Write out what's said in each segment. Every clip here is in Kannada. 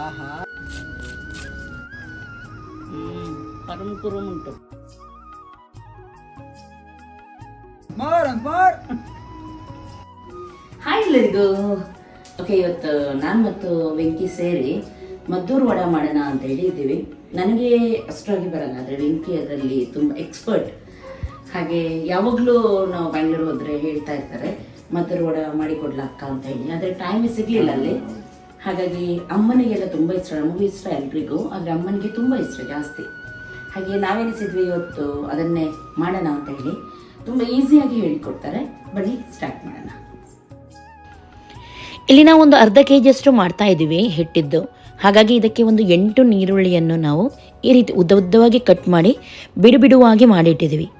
ಆಹಾ. ಕರುಮ್ ಉಂಟು. ಹಾಯ್ ಎಲ್ಲರಿಗೂ. ಓಕೆ ಇವತ್ತು ನಾನು ಮತ್ತು ವೆಂಕಿ ಸೇರಿ ಮದ್ದೂರು ವಡ ಮಾಡೋಣ ಅಂತ ಹೇಳಿದ್ದೀವಿ. ನನಗೆ ಅಷ್ಟಾಗಿ ಬರಲ್ಲ ಆದರೆ ವೆಂಕಿ ಅದರಲ್ಲಿ ತುಂಬ ಎಕ್ಸ್ಪರ್ಟ್ ಹಾಗೆ ಯಾವಾಗಲೂ ನಾವು ಬೆಂಗಳೂರು ಹೋದರೆ ಹೇಳ್ತಾ ಇರ್ತಾರೆ ಮದ್ದೂರು ವಡ ಮಾಡಿಕೊಡ್ಲಾಕ್ಕ ಅಂತ ಹೇಳಿ. ಆದರೆ ಟೈಮ್ ಸಿಗಲಿಲ್ಲ ಅಲ್ಲಿ. ಹಾಗಾಗಿ ಅಮ್ಮನಿಗೆಲ್ಲ ತುಂಬ ಇಷ್ಟ, ನಮಗೂ ಇಷ್ಟ ಎಲ್ರಿಗೂ, ಆದರೆ ಅಮ್ಮನಿಗೆ ತುಂಬ ಇಷ್ಟ ಜಾಸ್ತಿ. ಹಾಗೆ ನಾವೇನಿಸಿದ್ವಿ ಇವತ್ತು ಅದನ್ನೇ ಮಾಡೋಣ ಅಂತ ಹೇಳಿ. ತುಂಬ ಈಸಿಯಾಗಿ ಹೇಳಿಕೊಡ್ತಾರೆ. ಬನ್ನಿ ಸ್ಟಾರ್ಟ್ ಮಾಡೋಣ. ಇಲ್ಲಿ ನಾವು ಒಂದು ಅರ್ಧ ಕೆ ಜಿಯಷ್ಟು ಮಾಡ್ತಾ ಇದ್ದೀವಿ ಹಿಟ್ಟಿದ್ದು. ಹಾಗಾಗಿ ಇದಕ್ಕೆ ಒಂದು ಎಂಟು ನೀರುಳ್ಳಿಯನ್ನು ನಾವು ಈ ರೀತಿ ಉದ್ದ ಉದ್ದವಾಗಿ ಕಟ್ ಮಾಡಿ ಬಿಡು ಬಿಡುವಾಗಿ ಮಾಡಿಟ್ಟಿದ್ದೀವಿ.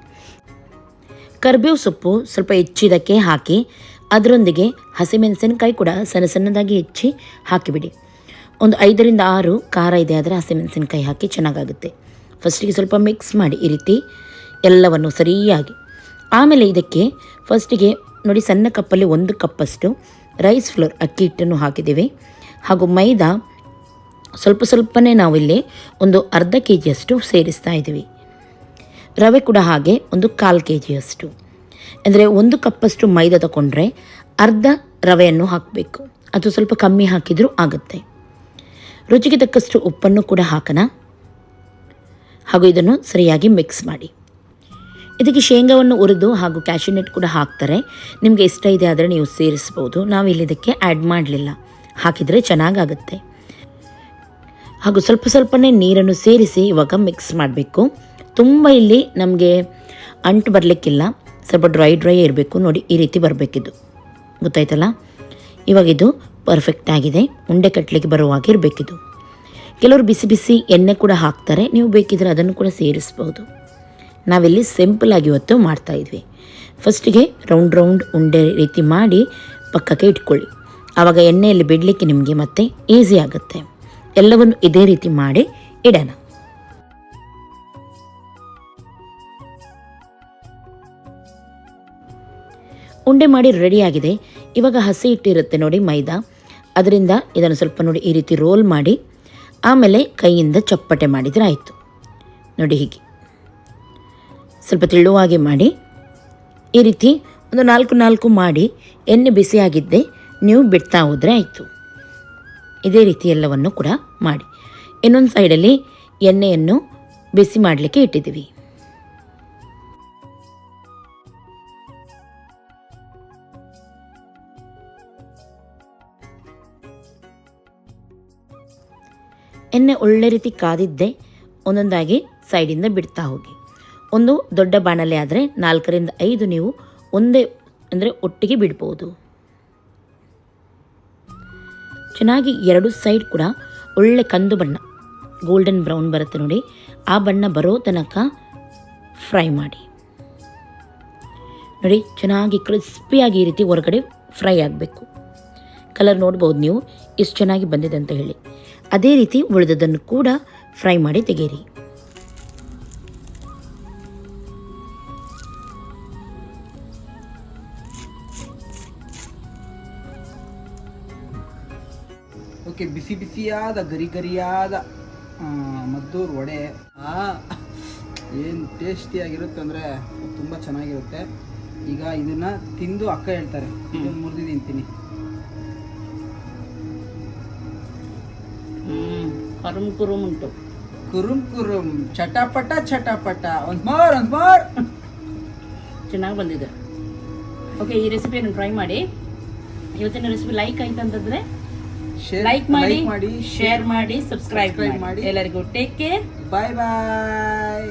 ಕರ್ಬೇವು ಸೊಪ್ಪು ಸ್ವಲ್ಪ ಹೆಚ್ಚಿದಕ್ಕೆ ಹಾಕಿ ಅದರೊಂದಿಗೆ ಹಸಿಮೆಣಸಿನಕಾಯಿ ಕೂಡ ಸಣ್ಣ ಸಣ್ಣದಾಗಿ ಹೆಚ್ಚಿ ಹಾಕಿಬಿಡಿ. ಒಂದು ಐದರಿಂದ ಆರು ಖಾರ ಇದೆ, ಆದರೆ ಹಸಿಮೆಣಸಿನಕಾಯಿ ಹಾಕಿ ಚೆನ್ನಾಗಾಗುತ್ತೆ. ಫಸ್ಟಿಗೆ ಸ್ವಲ್ಪ ಮಿಕ್ಸ್ ಮಾಡಿ ಈ ರೀತಿ ಎಲ್ಲವನ್ನು ಸರಿಯಾಗಿ. ಆಮೇಲೆ ಇದಕ್ಕೆ ಫಸ್ಟಿಗೆ ನೋಡಿ ಸಣ್ಣ ಕಪ್ಪಲ್ಲಿ ಒಂದು ಕಪ್ಪಷ್ಟು ರೈಸ್ ಫ್ಲೋರ್ ಅಕ್ಕಿ ಹಿಟ್ಟನ್ನು ಹಾಕಿದ್ದೀವಿ. ಹಾಗೂ ಮೈದಾ ಸ್ವಲ್ಪ ಸ್ವಲ್ಪನೇ ನಾವಿಲ್ಲಿ ಒಂದು ಅರ್ಧ ಕೆ ಜಿಯಷ್ಟು ಸೇರಿಸ್ತಾ ಇದ್ದೀವಿ. ರವೆ ಕೂಡ ಹಾಗೆ ಒಂದು ಕಾಲು ಕೆ ಜಿಯಷ್ಟು ಅಂದರೆ ಒಂದು ಕಪ್ಪಷ್ಟು ಮೈದಾ ತಗೊಂಡ್ರೆ ಅರ್ಧ ರವೆಯನ್ನು ಹಾಕಬೇಕು. ಅದು ಸ್ವಲ್ಪ ಕಮ್ಮಿ ಹಾಕಿದರೂ ಆಗುತ್ತೆ. ರುಚಿಗೆ ತಕ್ಕಷ್ಟು ಉಪ್ಪನ್ನು ಕೂಡ ಹಾಕೋಣ. ಹಾಗೂ ಇದನ್ನು ಸರಿಯಾಗಿ ಮಿಕ್ಸ್ ಮಾಡಿ. ಇದಕ್ಕೆ ಶೇಂಗಾವನ್ನು ಹುರಿದು ಹಾಗೂ ಕ್ಯಾಶುನೆಟ್ ಕೂಡ ಹಾಕ್ತಾರೆ. ನಿಮಗೆ ಇಷ್ಟ ಇದೆ ಆದರೆ ನೀವು ಸೇರಿಸ್ಬೋದು. ಇಲ್ಲಿ ಇದಕ್ಕೆ ಆ್ಯಡ್ ಮಾಡಲಿಲ್ಲ. ಹಾಕಿದರೆ ಚೆನ್ನಾಗಾಗುತ್ತೆ. ಹಾಗೂ ಸ್ವಲ್ಪ ಸ್ವಲ್ಪನೇ ನೀರನ್ನು ಸೇರಿಸಿ ಇವಾಗ ಮಿಕ್ಸ್ ಮಾಡಬೇಕು. ತುಂಬ ಇಲ್ಲಿ ನಮಗೆ ಅಂಟು ಬರಲಿಕ್ಕಿಲ್ಲ. ಸ್ವಲ್ಪ ಡ್ರೈ ಡ್ರೈ ಇರಬೇಕು. ನೋಡಿ, ಈ ರೀತಿ ಬರಬೇಕಿದ್ದು ಗೊತ್ತಾಯ್ತಲ್ಲ? ಇವಾಗ ಇದು ಪರ್ಫೆಕ್ಟ್ ಆಗಿದೆ. ಉಂಡೆ ಕಟ್ಟಲಿಕ್ಕೆ ಬರುವಾಗ ಇರಬೇಕಿದು. ಕೆಲವರು ಬಿಸಿ ಬಿಸಿ ಎಣ್ಣೆ ಕೂಡ ಹಾಕ್ತಾರೆ. ನೀವು ಬೇಕಿದ್ರೆ ಅದನ್ನು ಕೂಡ ಸೇರಿಸ್ಬೋದು. ನಾವಿಲ್ಲಿ ಸಿಂಪಲಾಗಿ ಇವತ್ತು ಮಾಡ್ತಾ ಇದ್ವಿ. ಫಸ್ಟಿಗೆ ರೌಂಡ್ ರೌಂಡ್ ಉಂಡೆ ರೀತಿ ಮಾಡಿ ಪಕ್ಕಕ್ಕೆ ಇಟ್ಕೊಳ್ಳಿ. ಆವಾಗ ಎಣ್ಣೆಯಲ್ಲಿ ಬಿಡಲಿಕ್ಕೆ ನಿಮಗೆ ಮತ್ತೆ ಈಸಿ ಆಗುತ್ತೆ. ಎಲ್ಲವನ್ನು ಇದೇ ರೀತಿ ಮಾಡಿ ಇಡೋಣ. ಉಂಡೆ ಮಾಡಿ ರೆಡಿಯಾಗಿದೆ. ಇವಾಗ ಹಸಿ ಇಟ್ಟಿರುತ್ತೆ ನೋಡಿ ಮೈದಾ. ಅದರಿಂದ ಇದನ್ನು ಸ್ವಲ್ಪ ನೋಡಿ ಈ ರೀತಿ ರೋಲ್ ಮಾಡಿ, ಆಮೇಲೆ ಕೈಯಿಂದ ಚಪ್ಪಟೆ ಮಾಡಿದರೆ ಆಯಿತು. ನೋಡಿ ಹೀಗೆ. ಸ್ವಲ್ಪ ತೆಳುವಾಗಿ ಮಾಡಿ, ಈ ರೀತಿ ಒಂದು ನಾಲ್ಕು ನಾಲ್ಕು ಮಾಡಿ ಎಣ್ಣೆ ಬಿಸಿಯಾಗಿದ್ದೆ ನೀವು ಬಿಡ್ತಾ ಹೋದರೆ ಆಯಿತು. ಇದೇ ರೀತಿ ಎಲ್ಲವನ್ನು ಕೂಡ ಮಾಡಿ. ಇನ್ನೊಂದು ಸೈಡಲ್ಲಿ ಎಣ್ಣೆಯನ್ನು ಬಿಸಿ ಮಾಡಲಿಕ್ಕೆ ಇಟ್ಟಿದ್ದೀವಿ. ಎಣ್ಣೆ ಒಳ್ಳೆ ರೀತಿ ಕಾದಿದ್ದೆ ಒಂದೊಂದಾಗಿ ಸೈಡಿಂದ ಬಿಡ್ತಾ ಹೋಗಿ. ಒಂದು ದೊಡ್ಡ ಬಾಣಲೆ ಆದರೆ ನಾಲ್ಕರಿಂದ ಐದು ನೀವು ಒಂದೇ ಅಂದರೆ ಒಟ್ಟಿಗೆ ಬಿಡ್ಬೋದು. ಚೆನ್ನಾಗಿ ಎರಡು ಸೈಡ್ ಕೂಡ ಒಳ್ಳೆ ಕಂದು ಬಣ್ಣ, ಗೋಲ್ಡನ್ ಬ್ರೌನ್ ಬರುತ್ತೆ ನೋಡಿ. ಆ ಬಣ್ಣ ಬರೋ ತನಕ ಫ್ರೈ ಮಾಡಿ. ನೋಡಿ, ಚೆನ್ನಾಗಿ ಕ್ರಿಸ್ಪಿಯಾಗಿ ಈ ರೀತಿ ಹೊರಗಡೆ ಫ್ರೈ ಆಗಬೇಕು. ಕಲರ್ ನೋಡ್ಬೋದು ನೀವು, ಎಷ್ಟು ಚೆನ್ನಾಗಿ ಬಂದಿದೆ ಅಂತ ಹೇಳಿ. ಅದೇ ರೀತಿ ಉಳಿದದನ್ನು ಕೂಡ ಫ್ರೈ ಮಾಡಿ ತೆಗೆಯಿರಿ. ಓಕೆ, ಬಿಸಿ ಬಿಸಿಯಾದ, ಗರಿ ಗರಿಯಾದ ಮದ್ದೂರು ವಡೆ. ಏನು ಟೇಸ್ಟಿಯಾಗಿರುತ್ತೆ ಅಂದರೆ ತುಂಬ ಚೆನ್ನಾಗಿರುತ್ತೆ. ಈಗ ಇದನ್ನು ತಿಂದು ಅಕ್ಕ ಹೇಳ್ತಾರೆ. ಮುರಿದು ಮುರಿದಿದ್ದೀನಿ ಕರುಮ್ ಕುರುಮ್ ಉಂಟು. ಕುರುಮ್ ಕುರುಮ್ ಚಟಪಟ ಚಟಪಟ ಒಂದು ಒಂದ್ಮಾರ್ ಒಂದು ಮಾರ್ ಚೆನ್ನಾಗಿ ಬಂದಿದೆ. ಓಕೆ ಈ ರೆಸಿಪಿಯನ್ನು ಟ್ರೈ ಮಾಡಿ. ಇವತ್ತಿನ ರೆಸಿಪಿ ಲೈಕ್ ಆಯ್ತು ಅಂತಂದ್ರೆ ಲೈಕ್ ಮಾಡಿ ಮಾಡಿ ಶೇರ್ ಮಾಡಿ ಸಬ್ಸ್ಕ್ರೈಬ್ ಮಾಡಿ. ಮಾಡಿ. ಎಲ್ಲರಿಗೂ ಟೇಕ್ ಕೇರ್ ಬಾಯ್ ಬಾಯ್